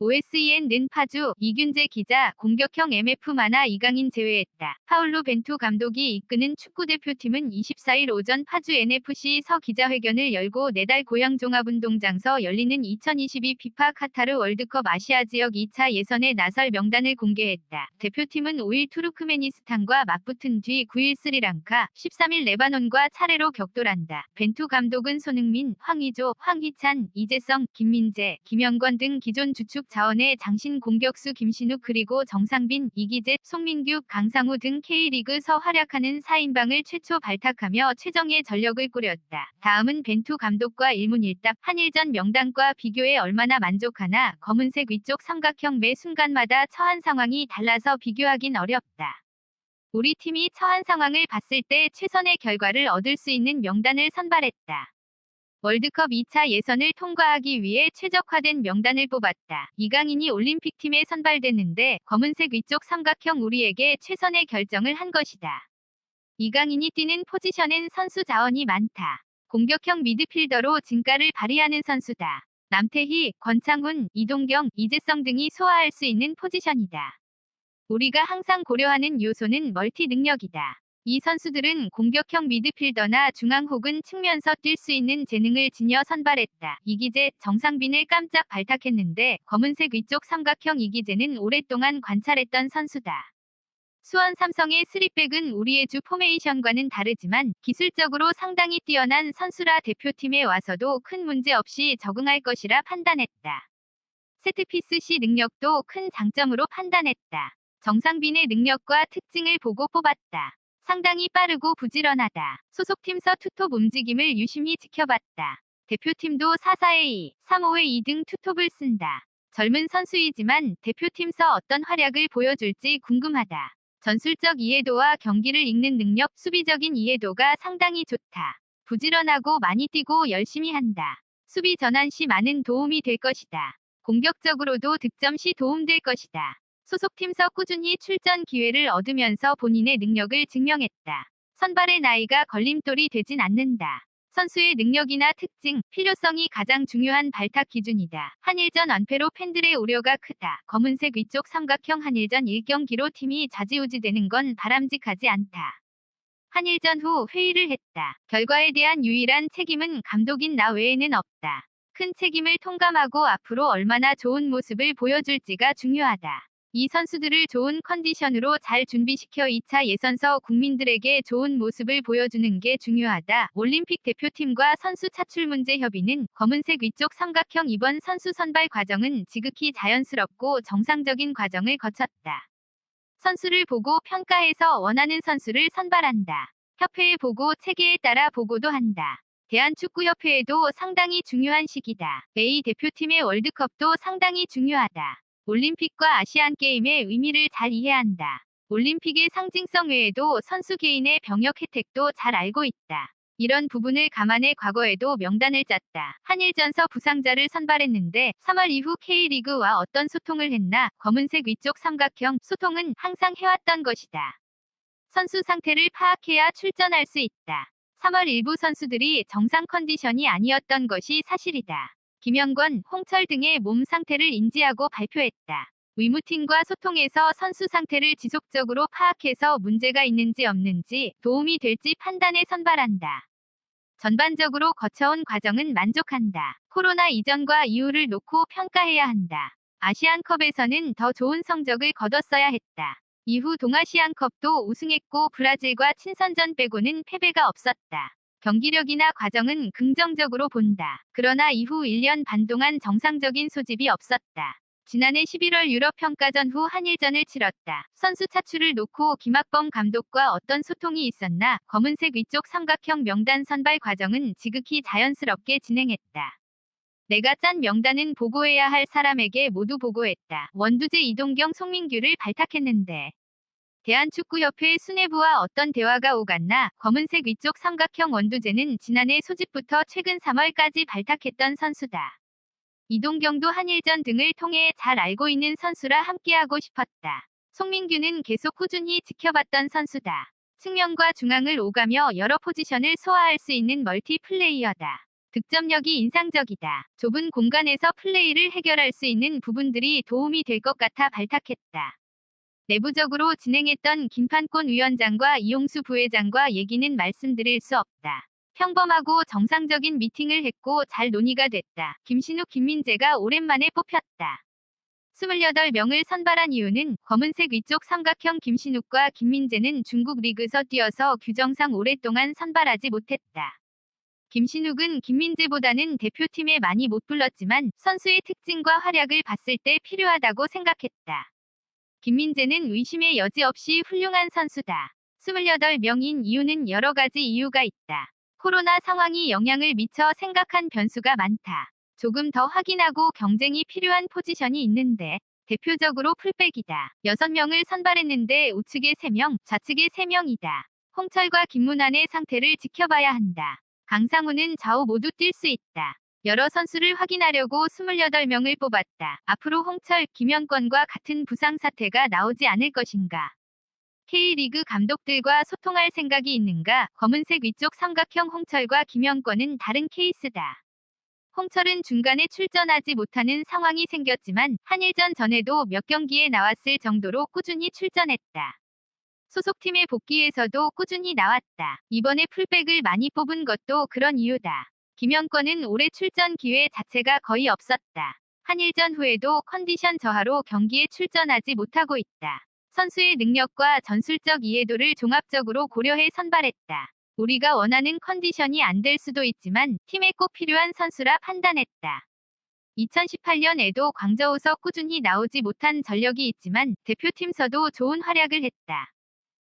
OSEN는 파주, 이균재 기자, 공격형 MF 만화 이강인 제외했다. 파울로 벤투 감독이 이끄는 축구대표팀은 24일 오전 파주 NFC에서 기자회견을 열고 내달 고향 종합운동장서 열리는 2022 피파 카타르 월드컵 아시아 지역 2차 예선에 나설 명단을 공개했다. 대표팀은 5일 투르크메니스탄과 맞붙은 뒤 9일 스리랑카, 13일 레바논과 차례로 격돌한다. 벤투 감독은 손흥민, 황의조, 황희찬, 이재성, 김민재, 김영권 등 기존 주축 자원의 장신 공격수 김신욱 그리고 정상빈, 이기재, 송민규, 강상우 등 K리그서 활약하는 4인방을 최초 발탁하며 최정예 전력을 꾸렸다. 다음은 벤투 감독과 일문일답 한일전 명단과 비교해 얼마나 만족하나 검은색 위쪽 삼각형 매 순간마다 처한 상황이 달라서 비교하긴 어렵다. 우리 팀이 처한 상황을 봤을 때 최선의 결과를 얻을 수 있는 명단을 선발했다. 월드컵 2차 예선을 통과하기 위해 최적화된 명단을 뽑았다. 이강인이 올림픽팀에 선발됐는데 검은색 위쪽 삼각형 우리에게 최선의 결정을 한 것이다. 이강인이 뛰는 포지션엔 선수 자원이 많다. 공격형 미드필더로 진가를 발휘하는 선수다. 남태희, 권창훈, 이동경, 이재성 등이 소화할 수 있는 포지션이다. 우리가 항상 고려하는 요소는 멀티 능력이다. 이 선수들은 공격형 미드필더나 중앙 혹은 측면서 뛸 수 있는 재능을 지녀 선발했다. 이기재, 정상빈을 깜짝 발탁했는데 검은색 위쪽 삼각형 이기재는 오랫동안 관찰했던 선수다. 수원 삼성의 스리백은 우리의 주 포메이션과는 다르지만 기술적으로 상당히 뛰어난 선수라 대표팀에 와서도 큰 문제 없이 적응할 것이라 판단했다. 세트피스 시 능력도 큰 장점으로 판단했다. 정상빈의 능력과 특징을 보고 뽑았다. 상당히 빠르고 부지런하다. 소속팀서 투톱 움직임을 유심히 지켜봤다. 대표팀도 4-4-2, 3-5-2등 투톱을 쓴다. 젊은 선수이지만 대표팀서 어떤 활약을 보여줄지 궁금하다. 전술적 이해도와 경기를 읽는 능력, 수비적인 이해도가 상당히 좋다. 부지런하고 많이 뛰고 열심히 한다. 수비 전환 시 많은 도움이 될 것이다. 공격적으로도 득점 시 도움될 것이다. 소속팀서 꾸준히 출전 기회를 얻으면서 본인의 능력을 증명했다. 선발의 나이가 걸림돌이 되진 않는다. 선수의 능력이나 특징, 필요성이 가장 중요한 발탁 기준이다. 한일전 완패로 팬들의 우려가 크다. 검은색 위쪽 삼각형 한일전 1경기로 팀이 좌지우지되는 건 바람직하지 않다. 한일전 후 회의를 했다. 결과에 대한 유일한 책임은 감독인 나 외에는 없다. 큰 책임을 통감하고 앞으로 얼마나 좋은 모습을 보여줄지가 중요하다. 이 선수들을 좋은 컨디션으로 잘 준비시켜 2차 예선서 국민들에게 좋은 모습을 보여주는 게 중요하다. 올림픽 대표팀과 선수 차출 문제 협의는 검은색 위쪽 삼각형 이번 선수 선발 과정은 지극히 자연스럽고 정상적인 과정을 거쳤다. 선수를 보고 평가해서 원하는 선수를 선발한다. 협회에 보고 체계에 따라 보고도 한다. 대한축구협회에도 상당히 중요한 시기다. A 대표팀의 월드컵도 상당히 중요하다. 올림픽과 아시안게임의 의미를 잘 이해한다. 올림픽의 상징성 외에도 선수 개인의 병역 혜택도 잘 알고 있다. 이런 부분을 감안해 과거에도 명단을 짰다. 한일전서 부상자를 선발했는데 3월 이후 K리그와 어떤 소통을 했나 검은색 위쪽 삼각형 소통은 항상 해왔던 것이다. 선수 상태를 파악해야 출전할 수 있다. 3월 일부 선수들이 정상 컨디션이 아니었던 것이 사실이다. 김영권, 홍철 등의 몸 상태를 인지하고 발표했다. 위무팀과 소통해서 선수 상태를 지속적으로 파악해서 문제가 있는지 없는지 도움이 될지 판단에 선발한다. 전반적으로 거쳐온 과정은 만족한다. 코로나 이전과 이후를 놓고 평가해야 한다. 아시안컵에서는 더 좋은 성적을 거뒀어야 했다. 이후 동아시안컵도 우승했고 브라질과 친선전 빼고는 패배가 없었다. 경기력이나 과정은 긍정적으로 본다. 그러나 이후 1년 반 동안 정상적인 소집이 없었다. 지난해 11월 유럽 평가전 후 한일전을 치렀다. 선수 차출을 놓고 김학범 감독과 어떤 소통이 있었나 검은색 위쪽 삼각형 명단 선발 과정은 지극히 자연스럽게 진행했다. 내가 짠 명단은 보고해야 할 사람에게 모두 보고했다. 원두재 이동경 송민규를 발탁했는데 대한축구협회 수뇌부와 어떤 대화가 오갔나 검은색 위쪽 삼각형 원두재는 지난해 소집부터 최근 3월까지 발탁했던 선수다. 이동경도 한일전 등을 통해 잘 알고 있는 선수라 함께하고 싶었다. 송민규는 계속 꾸준히 지켜봤던 선수다. 측면과 중앙을 오가며 여러 포지션을 소화할 수 있는 멀티 플레이어다. 득점력이 인상적이다. 좁은 공간에서 플레이를 해결할 수 있는 부분들이 도움이 될 것 같아 발탁했다. 내부적으로 진행했던 김판권 위원장과 이용수 부회장과 얘기는 말씀드릴 수 없다. 평범하고 정상적인 미팅을 했고 잘 논의가 됐다. 김신욱 김민재가 오랜만에 뽑혔다. 28명을 선발한 이유는 검은색 위쪽 삼각형 김신욱과 김민재는 중국 리그에서 뛰어서 규정상 오랫동안 선발하지 못했다. 김신욱은 김민재보다는 대표팀에 많이 못 불렀지만 선수의 특징과 활약을 봤을 때 필요하다고 생각했다. 김민재는 의심의 여지 없이 훌륭한 선수다. 28명인 이유는 여러 가지 이유가 있다. 코로나 상황이 영향을 미쳐 생각한 변수가 많다. 조금 더 확인하고 경쟁이 필요한 포지션이 있는데 대표적으로 풀백이다. 6명을 선발했는데 우측에 3명, 좌측에 3명이다. 홍철과 김문환의 상태를 지켜봐야 한다. 강상우는 좌우 모두 뛸 수 있다. 여러 선수를 확인하려고 28명을 뽑았다. 앞으로 홍철, 김현권과 같은 부상 사태가 나오지 않을 것인가. K리그 감독들과 소통할 생각이 있는가? 검은색 위쪽 삼각형 홍철과 김현권은 다른 케이스다. 홍철은 중간에 출전하지 못하는 상황이 생겼지만 한일전 전에도 몇 경기에 나왔을 정도로 꾸준히 출전했다. 소속팀에 복귀해서도 꾸준히 나왔다. 이번에 풀백을 많이 뽑은 것도 그런 이유다. 김영권은 올해 출전 기회 자체가 거의 없었다. 한일전 후에도 컨디션 저하로 경기에 출전하지 못하고 있다. 선수의 능력과 전술적 이해도를 종합적으로 고려해 선발했다. 우리가 원하는 컨디션이 안 될 수도 있지만 팀에 꼭 필요한 선수라 판단했다. 2018년에도 광저우서 꾸준히 나오지 못한 전력이 있지만 대표팀서도 좋은 활약을 했다.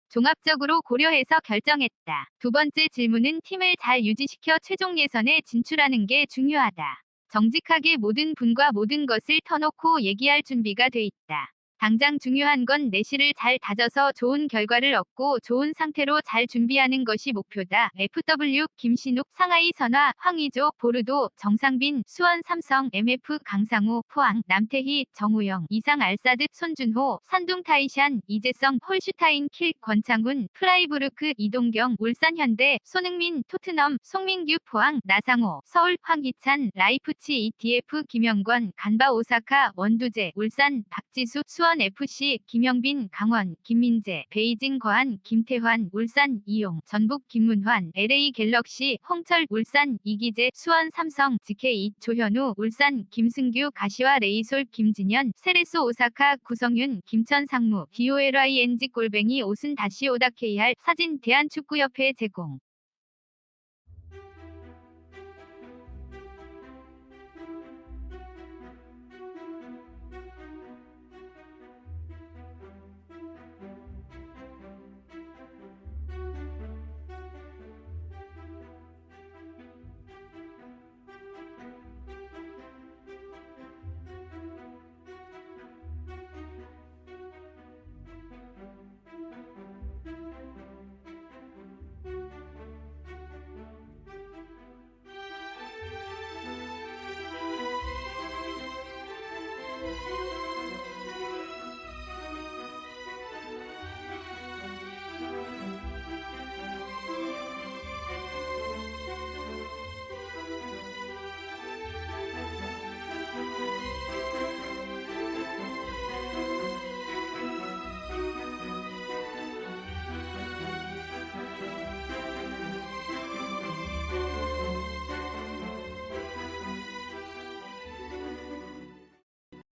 종합적으로 고려해서 결정했다. 두 번째 질문은 팀을 잘 유지시켜 최종 예선에 진출하는 게 중요하다. 정직하게 모든 분과 모든 것을 터놓고 얘기할 준비가 돼 있다. 당장 중요한 건 내실을 잘 다져서 좋은 결과를 얻고 좋은 상태로 잘 준비하는 것이 목표다. FW 김신욱 상하이 선화 황의조 보르도 정상빈 수원 삼성 MF 강상우 포항 남태희 정우영 이상 알사드 손준호 산둥 타이샨 이재성 홀슈타인 킬 권창훈 프라이부르크 이동경 울산 현대 손흥민 토트넘 송민규 포항 나상호 서울 황희찬 라이프치 ETF 김영권 간바 오사카 원두재 울산 박지수 수원 FC 김영빈 강원 김민재 베이징 거한 김태환 울산 이용 전북 김문환 LA 갤럭시 홍철 울산 이기재 수원 삼성 GK 조현우 울산 김승규 가시와 레이솔 김진현 세레소 오사카 구성윤 김천 상무 DOLING 골뱅이 옷은 다시 오다 KR 사진 대한축구협회 제공